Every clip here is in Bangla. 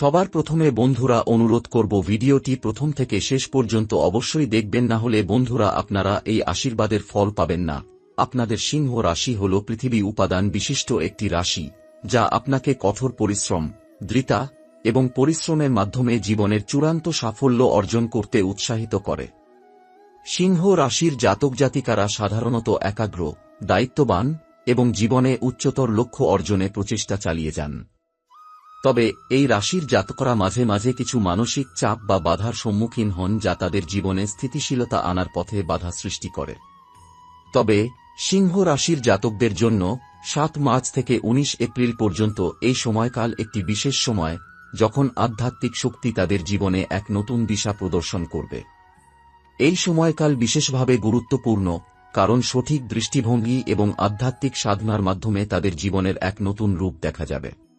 সবার প্রথমে বন্ধুরা অনুরোধ করব ভিডিওটি প্রথম থেকে শেষ পর্যন্ত অবশ্যই দেখবেন না হলে বন্ধুরা আপনারা এই আশীর্বাদের ফল পাবেন না। আপনাদের সিংহ রাশি হল পৃথিবী উপাদান বিশিষ্ট একটি রাশি, যা আপনাকে কঠোর পরিশ্রম দৃতা এবং পরিশ্রমের মাধ্যমে জীবনের চূড়ান্ত সাফল্য অর্জন করতে উৎসাহিত করে। সিংহ রাশির জাতক জাতিকারা সাধারণত একাগ্র, দায়িত্ববান এবং জীবনে উচ্চতর লক্ষ্য অর্জনে প্রচেষ্টা চালিয়ে যান। তবে, এই রাশির জাতকরা মাঝে মাঝে কিছু মানসিক চাপ বা বাধার সম্মুখীন হন যা তাদের জীবনে স্থিতিশীলতা আনার পথে বাধা সৃষ্টি করে। তবে, সিংহ রাশির জাতকদের জন্য সাত মার্চ থেকে ১৯ এপ্রিল পর্যন্ত এই সময়কাল একটি বিশেষ সময় যখন আধ্যাত্মিক শক্তি তাদের জীবনে এক নতুন দিশা প্রদর্শন করবে। এই সময়কাল বিশেষভাবে গুরুত্বপূর্ণ, কারণ সঠিক দৃষ্টিভঙ্গি এবং আধ্যাত্মিক সাধনার মাধ্যমে তাদের জীবনের এক নতুন রূপ দেখা যাবে।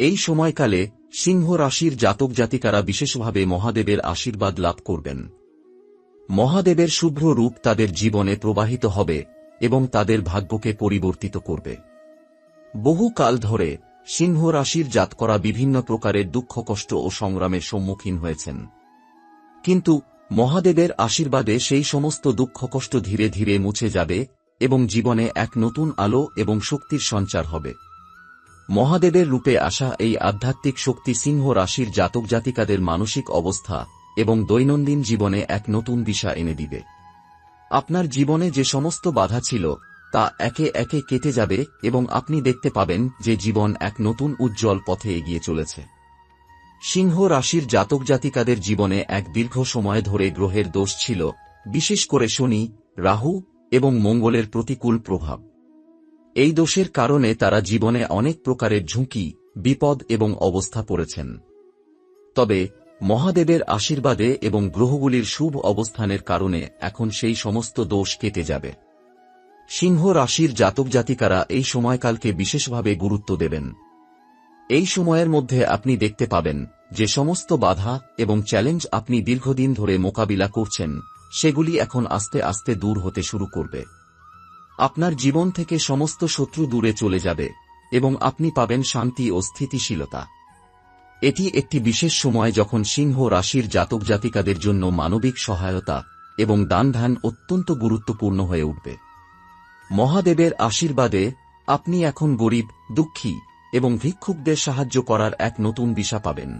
এই সময়কালে সিংহ রাশির জাতক জাতিকারা বিশেষভাবে মহাদেবের আশীর্বাদ লাভ করবেন। মহাদেবের শুভ্র রূপ তাদের জীবনে প্রবাহিত হবে এবং তাদের ভাগ্যকে পরিবর্তিত করবে। বহু কাল ধরে সিংহ রাশির জাতকরা বিভিন্ন প্রকারের দুঃখ, কষ্ট ও সংগ্রামের সম্মুখীন হয়েছেন। কিন্তু মহাদেবের আশীর্বাদে সেই সমস্ত দুঃখ, কষ্ট ধীরে ধীরে মুছে যাবে এবং জীবনে এক নতুন আলো এবং শক্তির সঞ্চার হবে। মহাদেবের রূপে আসা এই আধ্যাত্মিক শক্তি সিংহ রাশির জাতক জাতিকাদের মানসিক অবস্থা এবং দৈনন্দিন জীবনে এক নতুন দিশা এনে দিবে। আপনার জীবনে যে সমস্ত বাধা ছিল, তা একে একে কেটে যাবে এবং আপনি দেখতে পাবেন যে জীবন এক নতুন উজ্জ্বল পথে এগিয়ে চলেছে। সিংহ রাশির জাতক জাতিকাদের জীবনে এক দীর্ঘ সময় ধরে গ্রহের দোষ ছিল, বিশেষ করে শনি, রাহু এবং মঙ্গলের প্রতিকূল প্রভাব। এই দোষের কারণে তারা জীবনে অনেক প্রকারের ঝুঁকি, বিপদ এবং অবস্থা পড়েছেন। তবে, মহাদেবের আশীর্বাদে এবং গ্রহগুলির শুভ অবস্থানের কারণে এখন সেই সমস্ত দোষ কেটে যাবে। সিংহ রাশির জাতক জাতিকারা এই সময়কালকে বিশেষভাবে গুরুত্ব দেবেন। এই সময়ের মধ্যে আপনি দেখতে পাবেন যে সমস্ত বাধা এবং চ্যালেঞ্জ আপনি দীর্ঘদিন ধরে মোকাবিলা করছেন, সেগুলি এখন আস্তে আস্তে দূর হতে শুরু করবে। আপনার জীবন থেকে সমস্ত শত্রু দূরে চলে যাবে, এবং আপনি পাবেন শান্তি ও স্থিতিশীলতা। এটি একটি বিশেষ সময় যখন সিংহ রাশির জাতক জাতিকাদের জন্য মানবিক সহায়তা এবং দান ধ্যান অত্যন্ত গুরুত্বপূর্ণ হয়ে উঠবে। মহাদেবের আশীর্বাদে আপনি এখন গরিব, দুঃখী এবং ভিক্ষুকদের সাহায্য করার এক নতুন দিশা পাবেন।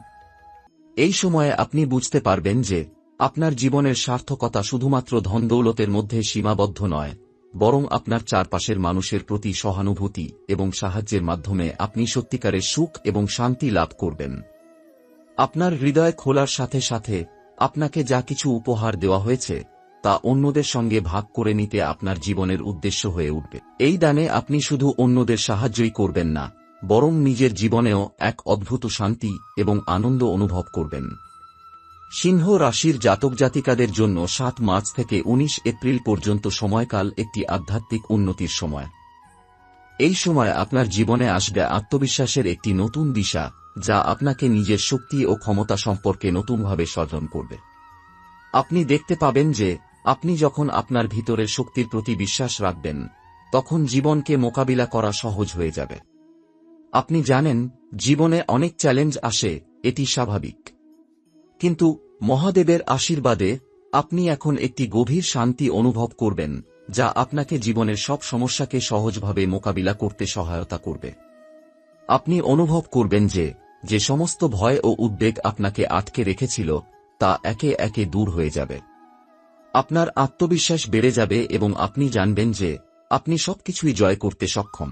এই সময়ে আপনি বুঝতে পারবেন যে আপনার জীবনের সার্থকতা শুধুমাত্র ধনদৌলতের মধ্যে সীমাবদ্ধ নয় বরং আপনার চারপাশের মানুষের প্রতি সহানুভূতি এবং সাহায্যের মাধ্যমে আপনি সত্যিকারের সুখ এবং শান্তি লাভ করবেন। আপনার হৃদয় খোলার সাথে সাথে আপনাকে যা কিছু উপহার দেওয়া হয়েছে, তা অন্যদের সঙ্গে ভাগ করে নিতে আপনার জীবনের উদ্দেশ্য হয়ে উঠবে। এই দানে আপনি শুধু অন্যদের সাহায্যই করবেন না, বরং নিজের জীবনেও এক অদ্ভুত শান্তি এবং আনন্দ অনুভব করবেন। সিংহ রাশির জাতক জাতিকাদের জন্য সাত মার্চ থেকে ১৯ এপ্রিল পর্যন্ত সময়কাল একটি আধ্যাত্মিক উন্নতির সময়। এই সময় আপনার জীবনে আসবে আত্মবিশ্বাসের একটি নতুন দিশা, যা আপনাকে নিজের শক্তি ও ক্ষমতা সম্পর্কে নতুনভাবে স্মরণ করবে। আপনি দেখতে পাবেন যে, আপনি যখন আপনার ভিতরের শক্তির প্রতি বিশ্বাস রাখবেন, তখন জীবনকে মোকাবিলা করা সহজ হয়ে যাবে। আপনি জানেন, জীবনে অনেক চ্যালেঞ্জ আসে, এটি স্বাভাবিক। কিন্তু মহাদেবের আশীর্বাদে আপনি এখন একটি গভীর শান্তি অনুভব করবেন, যা আপনাকে জীবনের সব সমস্যাকে সহজভাবে মোকাবিলা করতে সহায়তা করবে। আপনি অনুভব করবেন যে যে সমস্ত ভয় ও উদ্বেগ আপনাকে আটকে রেখেছিল, তা একে একে দূর হয়ে যাবে। আপনার আত্মবিশ্বাস বেড়ে যাবে এবং আপনি জানবেন যে, আপনি সবকিছুই জয় করতে সক্ষম।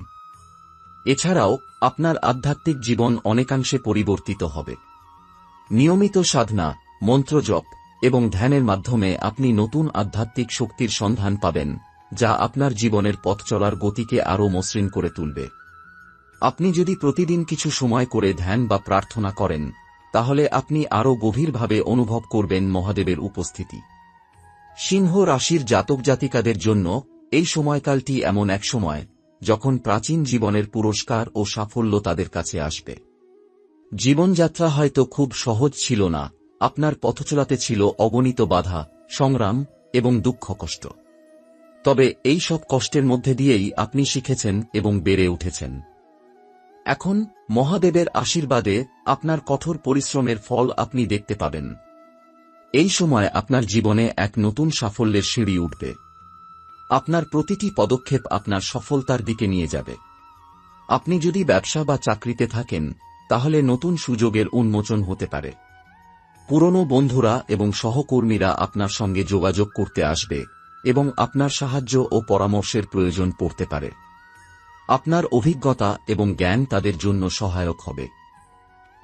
এছাড়াও, আপনার আধ্যাত্মিক জীবন অনেকাংশে পরিবর্তিত হবে। নিয়মিত সাধনা মন্ত্রজপ এবং ধ্যানের মাধ্যমে আপনি নতুন আধ্যাত্মিক শক্তির সন্ধান পাবেন, যা আপনার জীবনের পথ চলার গতিকে আরও মসৃণ করে তুলবে। আপনি যদি প্রতিদিন কিছু সময় করে ধ্যান বা প্রার্থনা করেন, তাহলে আপনি আরও গভীরভাবে অনুভব করবেন মহাদেবের উপস্থিতি। সিংহ রাশির জাতক জাতিকাদের জন্য এই সময়কালটি এমন এক সময় যখন প্রাচীন জীবনের পুরস্কার ও সাফল্য তাদের কাছে আসবে। জীবনযাত্রা হয়তো খুব সহজ ছিল না, আপনার পথচলাতে ছিল অগণিত বাধা, সংগ্রাম এবং দুঃখ কষ্ট। তবে এই সব কষ্টের মধ্যে দিয়েই আপনি শিখেছেন এবং বেড়ে উঠেছেন। এখন মহাদেবের আশীর্বাদে আপনার কঠোর পরিশ্রমের ফল আপনি দেখতে পাবেন। এই সময় আপনার জীবনে এক নতুন সাফল্যের সিঁড়ি উঠবে। আপনার প্রতিটি পদক্ষেপ আপনার সফলতার দিকে নিয়ে যাবে। আপনি যদি ব্যবসা বা চাকরিতে থাকেন তাহলে নতুন সুযোগের উন্মোচন হতে পারে। পুরনো বন্ধুরা এবং সহকর্মীরা আপনার সঙ্গে যোগাযোগ করতে আসবে এবং আপনার সাহায্য ও পরামর্শের প্রয়োজন পড়তে পারে। আপনার অভিজ্ঞতা এবং জ্ঞান তাদের জন্য সহায়ক হবে।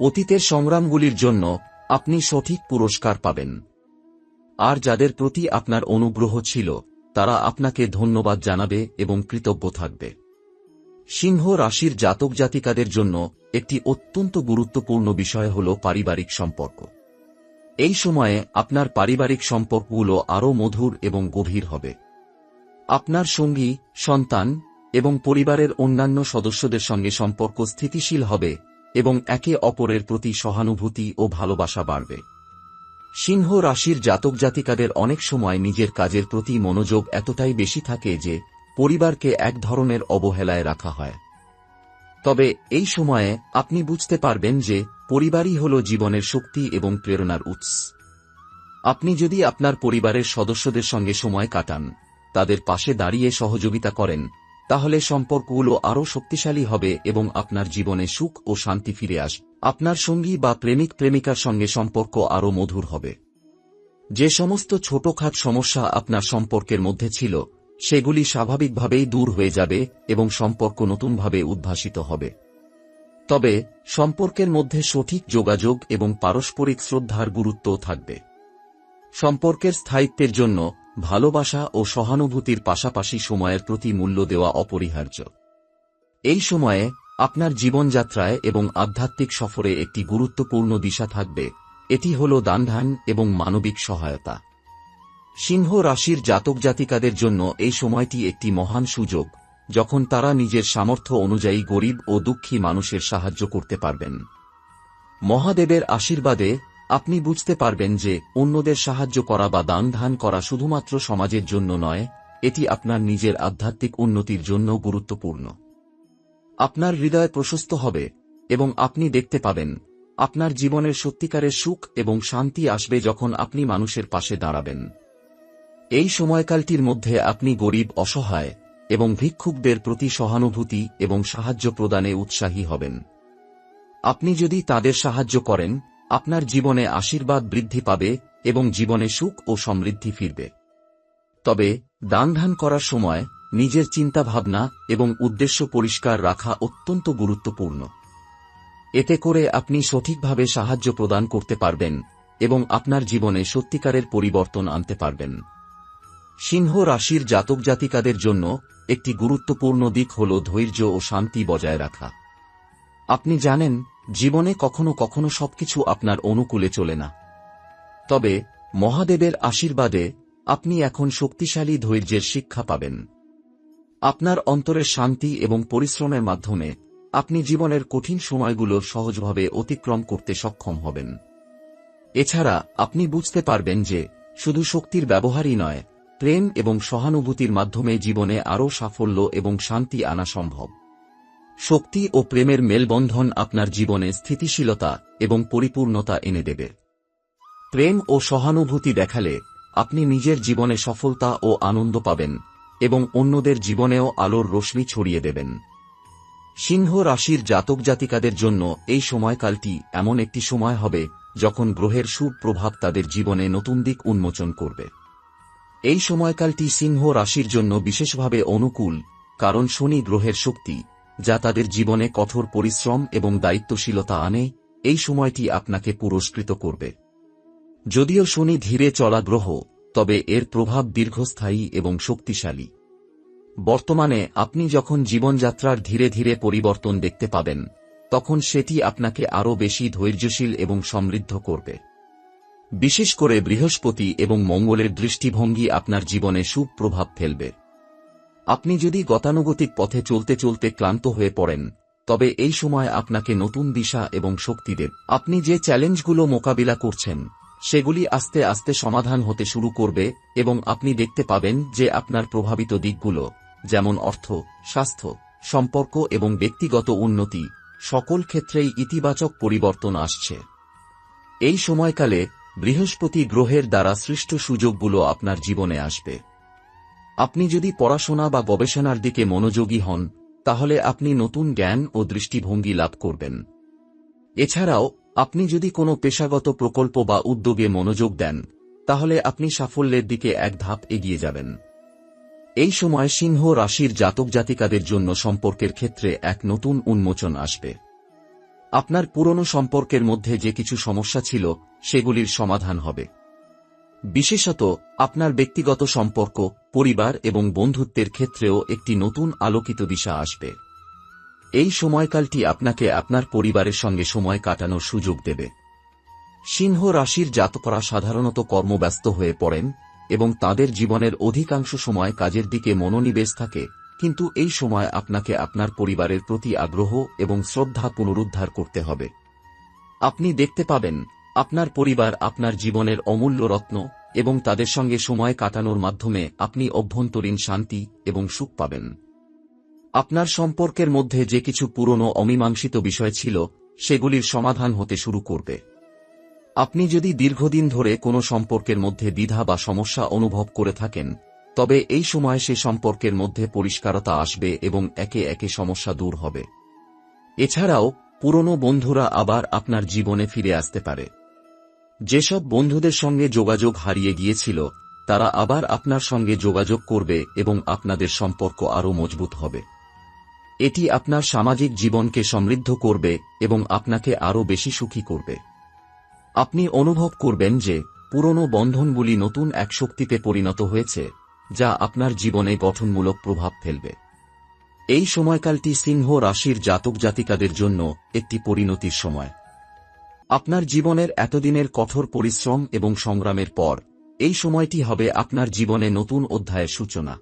অতীতের সংগ্রামগুলির জন্য আপনি সঠিক পুরস্কার পাবেন। আর যাদের প্রতি আপনার অনুগ্রহ ছিল, তারা আপনাকে ধন্যবাদ জানাবে এবং কৃতজ্ঞ থাকবে। সিংহ রাশির জাতক জাতিকাদের জন্য একটি অত্যন্ত গুরুত্বপূর্ণ বিষয় হল পারিবারিক সম্পর্ক। এই সময়ে আপনার পারিবারিক সম্পর্কগুলো আরও মধুর এবং গভীর হবে। আপনার সঙ্গী, সন্তান এবং পরিবারের অন্যান্য সদস্যদের সঙ্গে সম্পর্ক স্থিতিশীল হবে এবং একে অপরের প্রতি সহানুভূতি ও ভালোবাসা বাড়বে। সিংহ রাশির জাতক জাতিকাদের অনেক সময় নিজের কাজের প্রতি মনোযোগ এতটাই বেশি থাকে যে পরিবারকে এক ধরনের অবহেলায় রাখা হয়। তবে, এই সময়ে আপনি বুঝতে পারবেন যে, পরিবারই হল জীবনের শক্তি এবং প্রেরণার উৎস। আপনি যদি আপনার পরিবারের সদস্যদের সঙ্গে সময় কাটান, তাদের পাশে দাঁড়িয়ে সহযোগিতা করেন, তাহলে সম্পর্কগুলো আরও শক্তিশালী হবে এবং আপনার জীবনে সুখ ও শান্তি ফিরে আস, আপনার সঙ্গী বা প্রেমিক প্রেমিকার সঙ্গে সম্পর্ক আরও মধুর হবে। যে সমস্ত ছোটখাট সমস্যা আপনার সম্পর্কের মধ্যে ছিল সেগুলি স্বাভাবিকভাবেই দূর হয়ে যাবে এবং সম্পর্ক নতুনভাবে উদ্ভাসিত হবে। তবে, সম্পর্কের মধ্যে সঠিক যোগাযোগ এবং পারস্পরিক শ্রদ্ধার গুরুত্বও থাকবে। সম্পর্কের স্থায়িত্বের জন্য ভালোবাসা ও সহানুভূতির পাশাপাশি সময়ের প্রতি মূল্য দেওয়া অপরিহার্য। এই সময়ে আপনার জীবনযাত্রায় এবং আধ্যাত্মিক সফরে একটি গুরুত্বপূর্ণ দিশা থাকবে। এটি হল দানধান এবং মানবিক সহায়তা। সিংহ রাশির জাতক জাতিকাদের জন্য এই সময়টি একটি মহান সুযোগ, যখন তারা নিজের সামর্থ্য অনুযায়ী গরিব ও দুঃখী মানুষের সাহায্য করতে পারবেন। মহাদেবের আশীর্বাদে আপনি বুঝতে পারবেন যে অন্যদের সাহায্য করা বা দান ধান করা শুধুমাত্র সমাজের জন্য নয়, এটি আপনার নিজের আধ্যাত্মিক উন্নতির জন্য গুরুত্বপূর্ণ। আপনার হৃদয় প্রশস্ত হবে এবং আপনি দেখতে পাবেন, আপনার জীবনের সত্যিকারের সুখ এবং শান্তি আসবে যখন আপনি মানুষের পাশে দাঁড়াবেন। এই সময়কালটির মধ্যে আপনি গরিব, অসহায় এবং ভিক্ষুকদের প্রতি সহানুভূতি এবং সাহায্য প্রদানে উৎসাহী হবেন। আপনি যদি তাদের সাহায্য করেন, আপনার জীবনে আশীর্বাদ বৃদ্ধি পাবে এবং জীবনে সুখ ও সমৃদ্ধি ফিরবে। তবে দানধান করার সময় নিজের চিন্তাভাবনা এবং উদ্দেশ্য পরিষ্কার রাখা অত্যন্ত গুরুত্বপূর্ণ। এতে করে আপনি সঠিকভাবে সাহায্য প্রদান করতে পারবেন এবং আপনার জীবনে সত্যিকারের পরিবর্তন আনতে পারবেন। সিংহ রাশির জাতক জাতিকাদের জন্য একটি গুরুত্বপূর্ণ দিক হল ধৈর্য ও শান্তি বজায় রাখা। আপনি জানেন, জীবনে কখনো কখনো সবকিছু আপনার অনুকূলে চলে না। তবে মহাদেবের আশীর্বাদে আপনি এখন শক্তিশালী ধৈর্যের শিক্ষা পাবেন। আপনার অন্তরের শান্তি এবং পরিশ্রমের মাধ্যমে আপনি জীবনের কঠিন সময়গুলো সহজভাবে অতিক্রম করতে সক্ষম হবেন। এছাড়া আপনি বুঝতে পারবেন যে শুধু শক্তির ব্যবহারই নয় প্রেম এবং সহানুভূতির মাধ্যমে জীবনে আরও সাফল্য এবং শান্তি আনা সম্ভব। শক্তি ও প্রেমের মেলবন্ধন আপনার জীবনে স্থিতিশীলতা এবং পরিপূর্ণতা এনে দেবে। প্রেম ও সহানুভূতি দেখালে আপনি নিজের জীবনে সফলতা ও আনন্দ পাবেন এবং অন্যদের জীবনেও আলোর রশ্মি ছড়িয়ে দেবেন। সিংহ রাশির জাতক জাতিকাদের জন্য এই সময়কালটি এমন একটি সময় হবে যখন গ্রহের সুপ্রভাব তাদের জীবনে নতুন দিক উন্মোচন করবে। এই সময়কালটি সিংহ রাশির জন্য বিশেষভাবে অনুকূল, কারণ শনি গ্রহের শক্তি, যা তাদের জীবনে কঠোর পরিশ্রম এবং দায়িত্বশীলতা আনে, এই সময়টি আপনাকে পুরস্কৃত করবে। যদিও শনি ধীরে চলা গ্রহ, তবে এর প্রভাব দীর্ঘস্থায়ী এবং শক্তিশালী। বর্তমানে আপনি যখন জীবনযাত্রার ধীরে ধীরে পরিবর্তন দেখতে পাবেন, তখন সেটি আপনাকে আরও বেশি ধৈর্যশীল এবং সমৃদ্ধ করবে। বিশেষ করে বৃহস্পতি এবং মঙ্গলের দৃষ্টিভঙ্গি আপনার জীবনে সুপ্রভাব ফেলবে। আপনি যদি গতানুগতিক পথে চলতে চলতে ক্লান্ত হয়ে পড়েন, তবে এই সময় আপনাকে নতুন দিশা এবং শক্তি দেব। আপনি যে চ্যালেঞ্জগুলো মোকাবিলা করছেন, সেগুলি আস্তে আস্তে সমাধান হতে শুরু করবে এবং আপনি দেখতে পাবেন যে আপনার প্রভাবিত দিকগুলো, যেমন অর্থ, স্বাস্থ্য, সম্পর্ক এবং ব্যক্তিগত উন্নতি, সকল ক্ষেত্রেই ইতিবাচক পরিবর্তন আসছে। এই সময়কালে বৃহস্পতি গ্রহের দ্বারা সৃষ্ট সুযোগগুলো আপনার জীবনে আসবে। আপনি যদি পড়াশোনা বা গবেষণার দিকে মনোযোগী হন, তাহলে আপনি নতুন জ্ঞান ও দৃষ্টিভঙ্গি লাভ করবেন। এছাড়াও, আপনি যদি কোনো পেশাগত প্রকল্প বা উদ্যোগে মনোযোগ দেন, তাহলে আপনি সাফল্যের দিকে এক ধাপ এগিয়ে যাবেন। এই সময় সিংহ রাশির জাতক জাতিকাদের জন্য সম্পর্কের ক্ষেত্রে এক নতুন উন্মোচন আসবে। আপনার পুরনো সম্পর্কের মধ্যে যে কিছু সমস্যা ছিল, সেগুলির সমাধান হবে। বিশেষত, আপনার ব্যক্তিগত সম্পর্ক, পরিবার এবং বন্ধুত্বের ক্ষেত্রেও একটি নতুন আলোকিত দিশা আসবে। এই সময়কালটি আপনাকে আপনার পরিবারের সঙ্গে সময় কাটানোর সুযোগ দেবে। সিংহ রাশির জাতকরা সাধারণত কর্মব্যস্ত হয়ে পড়েন এবং তাদের জীবনের অধিকাংশ সময় কাজের দিকে মনোনিবেশ থাকে। কিন্তু এই সময় আপনাকে আপনার পরিবারের প্রতি আগ্রহ এবং শ্রদ্ধা পুনরুদ্ধার করতে হবে। আপনি দেখতে পাবেন, আপনার পরিবার আপনার জীবনের অমূল্য রত্ন এবং তাদের সঙ্গে সময় কাটানোর মাধ্যমে আপনি অভ্যন্তরীণ শান্তি এবং সুখ পাবেন। আপনার সম্পর্কের মধ্যে যে কিছু পুরনো অমীমাংসিত বিষয় ছিল, সেগুলির সমাধান হতে শুরু করবে। আপনি যদি দীর্ঘদিন ধরে কোনো সম্পর্কের মধ্যে দ্বিধা বা সমস্যা অনুভব করে থাকেন তবে এই সময় সে সম্পর্কের মধ্যে পরিষ্কারতা আসবে এবং একে একে সমস্যা দূর হবে। এছাড়াও, পুরনো বন্ধুরা আবার আপনার জীবনে ফিরে আসতে পারে। যেসব বন্ধুদের সঙ্গে যোগাযোগ হারিয়ে গিয়েছিল, তারা আবার আপনার সঙ্গে যোগাযোগ করবে এবং আপনাদের সম্পর্ক আরও মজবুত হবে। এটি আপনার সামাজিক জীবনকে সমৃদ্ধ করবে এবং আপনাকে আরও বেশি সুখী করবে। আপনি অনুভব করবেন যে পুরনো বন্ধনগুলি নতুন এক শক্তিতে পরিণত হয়েছে। যা আপনার জীবনে গঠনমূলক প্রভাব ফেলবে। এই সময়কালটি সিংহ রাশির জাতক জাতিকাদের জন্য একটি পরিণতির সময়। আপনার জীবনের এতদিনের কঠোর পরিশ্রম এবং সংগ্রামের পর, এই সময়টি হবে আপনার জীবনে নতুন অধ্যায়ের সূচনা।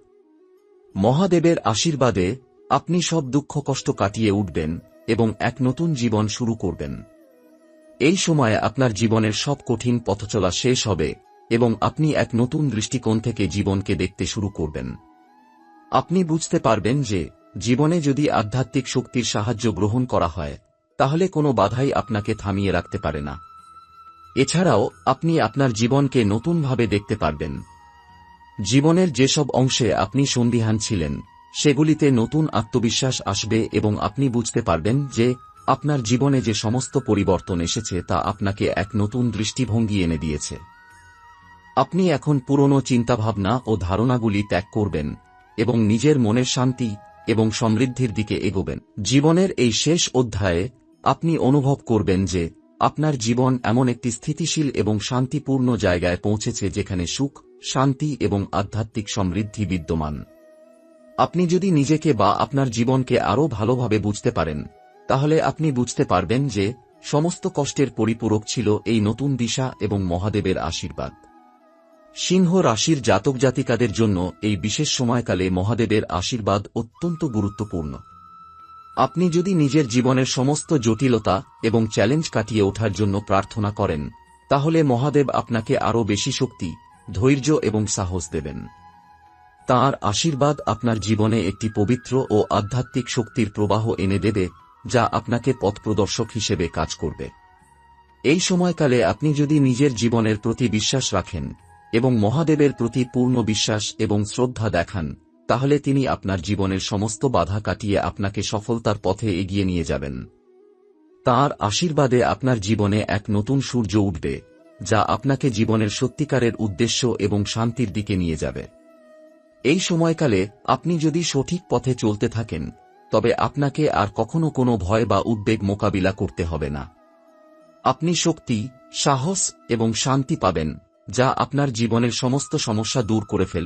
মহাদেবের আশীর্বাদে আপনি সব দুঃখ কষ্ট কাটিয়ে উঠবেন এবং এক নতুন জীবন শুরু করবেন। এই সময়ে আপনার জীবনের সব কঠিন পথচলা শেষ হবে এবং আপনি এক নতুন দৃষ্টিকোণ থেকে জীবনকে দেখতে শুরু করবেন। আপনি বুঝতে পারবেন যে, জীবনে যদি আধ্যাত্মিক শক্তির সাহায্য গ্রহণ করা হয়, তাহলে কোনো বাধাই আপনাকে থামিয়ে রাখতে পারে না। এছাড়াও, আপনি আপনার জীবনকে নতুনভাবে দেখতে পারবেন। জীবনের যেসব অংশে আপনি সন্দিহান ছিলেন, সেগুলিতে নতুন আত্মবিশ্বাস আসবে এবং আপনি বুঝতে পারবেন যে, আপনার জীবনে যে সমস্ত পরিবর্তন এসেছে তা আপনাকে এক নতুন দৃষ্টিভঙ্গি এনে দিয়েছে। আপনি এখন পুরনো চিন্তাভাবনা ও ধারণাগুলি ত্যাগ করবেন এবং নিজের মনের শান্তি এবং সমৃদ্ধির দিকে এগোবেন। জীবনের এই শেষ অধ্যায়ে আপনি অনুভব করবেন যে আপনার জীবন এমন একটি স্থিতিশীল এবং শান্তিপূর্ণ জায়গায় পৌঁছেছে যেখানে সুখ, শান্তি এবং আধ্যাত্মিক সমৃদ্ধি বিদ্যমান। আপনি যদি নিজেকে বা আপনার জীবনকে আরও ভালোভাবে বুঝতে পারেন, তাহলে আপনি বুঝতে পারবেন যে সমস্ত কষ্টের পরিপূরক ছিল এই নতুন দিশা এবং মহাদেবের আশীর্বাদ। সিংহ রাশির জাতক জাতিকাদের জন্য এই বিশেষ সময়কালে মহাদেবের আশীর্বাদ অত্যন্ত গুরুত্বপূর্ণ। আপনি যদি নিজের জীবনের সমস্ত জটিলতা এবং চ্যালেঞ্জ কাটিয়ে ওঠার জন্য প্রার্থনা করেন, তাহলে মহাদেব আপনাকে আরও বেশি শক্তি, ধৈর্য এবং সাহস দেবেন। তাঁর আশীর্বাদ আপনার জীবনে একটি পবিত্র ও আধ্যাত্মিক শক্তির প্রবাহ এনে দেবে, যা আপনাকে পথপ্রদর্শক হিসেবে কাজ করবে। এই সময়কালে আপনি যদি নিজের জীবনের প্রতি বিশ্বাস রাখেন এবং মহাদেবের প্রতি পূর্ণ বিশ্বাস এবং শ্রদ্ধা দেখান, তাহলে তিনি আপনার জীবনের সমস্ত বাধা কাটিয়ে আপনাকে সফলতার পথে এগিয়ে নিয়ে যাবেন। তার আশীর্বাদে আপনার জীবনে এক নতুন সূর্য উঠবে, যা আপনাকে জীবনের সত্যিকারের উদ্দেশ্য এবং শান্তির দিকে নিয়ে যাবে। এই সময়কালে আপনি যদি সঠিক পথে চলতে থাকেন, তবে আপনাকে আর কখনো কোনো ভয় বা উদ্বেগ মোকাবিলা করতে হবে না। আপনি শক্তি, সাহস এবং শান্তি পাবেন। যা আপনার জীবনের সমস্ত সমস্যা দূর করে ফেলবে।